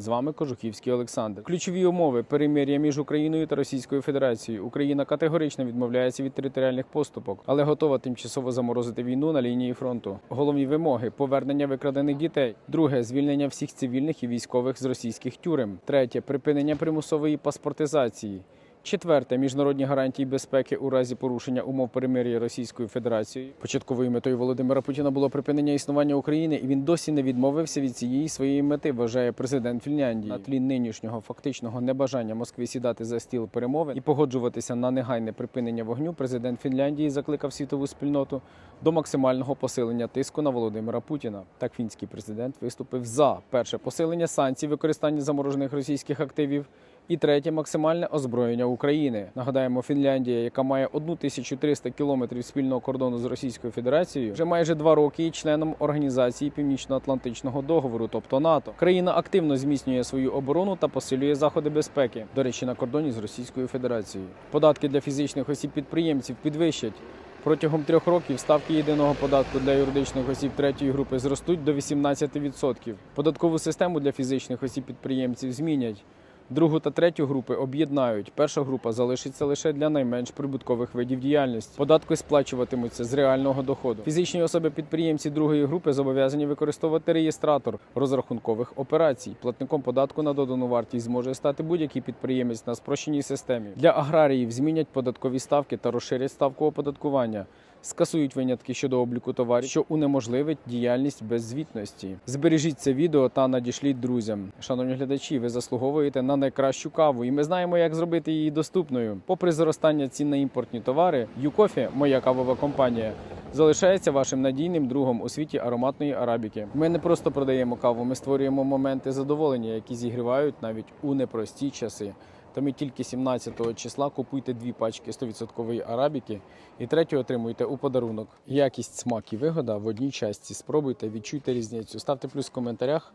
З вами Кожухівський Олександр. Ключові умови перемир'я між Україною та Російською Федерацією. Україна категорично відмовляється від територіальних поступок, але готова тимчасово заморозити війну на лінії фронту. Головні вимоги: повернення викрадених дітей. Друге звільнення всіх цивільних і військових з російських тюрем. Третє припинення примусової паспортизації. Четверте міжнародні гарантії безпеки у разі порушення умов перемир'я Російською Федерацією. Початковою метою Володимира Путіна було припинення існування України, і він досі не відмовився від цієї своєї мети. Вважає президент Фінляндії на тлі нинішнього фактичного небажання Москви сідати за стіл перемовин і погоджуватися на негайне припинення вогню. Президент Фінляндії закликав світову спільноту до максимального посилення тиску на Володимира Путіна. Так фінський президент виступив за перше посилення санкцій використання заморожених російських активів. І третє максимальне озброєння України. Нагадаємо, Фінляндія, яка має 1300 кілометрів спільного кордону з Російською Федерацією, вже майже два роки є членом організації Північно-Атлантичного договору, тобто НАТО. Країна активно зміцнює свою оборону та посилює заходи безпеки. До речі, на кордоні з Російською Федерацією. Податки для фізичних осіб підприємців підвищать. Протягом трьох років ставки єдиного податку для юридичних осіб третьої групи зростуть до 18%. Податкову систему для фізичних осіб підприємців змінять. Другу та третю групи об'єднають. Перша група залишиться лише для найменш прибуткових видів діяльності. Податки сплачуватимуться з реального доходу. Фізичні особи-підприємці другої групи зобов'язані використовувати реєстратор розрахункових операцій. Платником податку на додану вартість зможе стати будь-який підприємець на спрощеній системі. Для аграріїв змінять податкові ставки та розширять ставку оподаткування. Скасують винятки щодо обліку товарів, що унеможливить діяльність без звітності. Збережіть це відео та надішліть друзям. Шановні глядачі, ви заслуговуєте на найкращу каву, і ми знаємо, як зробити її доступною. Попри зростання цін на імпортні товари, ЮКОФІ, моя кавова компанія, залишається вашим надійним другом у світі ароматної арабіки. Ми не просто продаємо каву, ми створюємо моменти задоволення, які зігрівають навіть у непрості часи. Тому тільки 17 числа купуйте дві пачки 100% арабіки і третю отримуйте у подарунок. Якість, смак і вигода в одній часті. Спробуйте, відчуйте різницю. Ставте плюс в коментарях,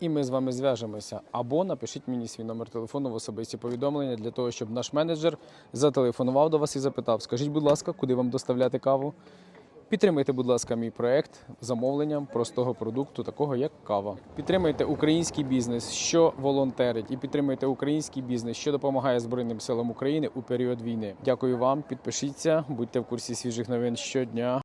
і ми з вами зв'яжемося. Або напишіть мені свій номер телефону в особисті повідомлення для того, щоб наш менеджер зателефонував до вас і запитав: Скажіть, будь ласка, куди вам доставляти каву? Підтримайте, будь ласка, мій проект замовленням простого продукту, такого як кава. Підтримайте український бізнес, що волонтерить, і підтримайте український бізнес, що допомагає Збройним силам України у період війни. Дякую вам, підпишіться, будьте в курсі свіжих новин щодня.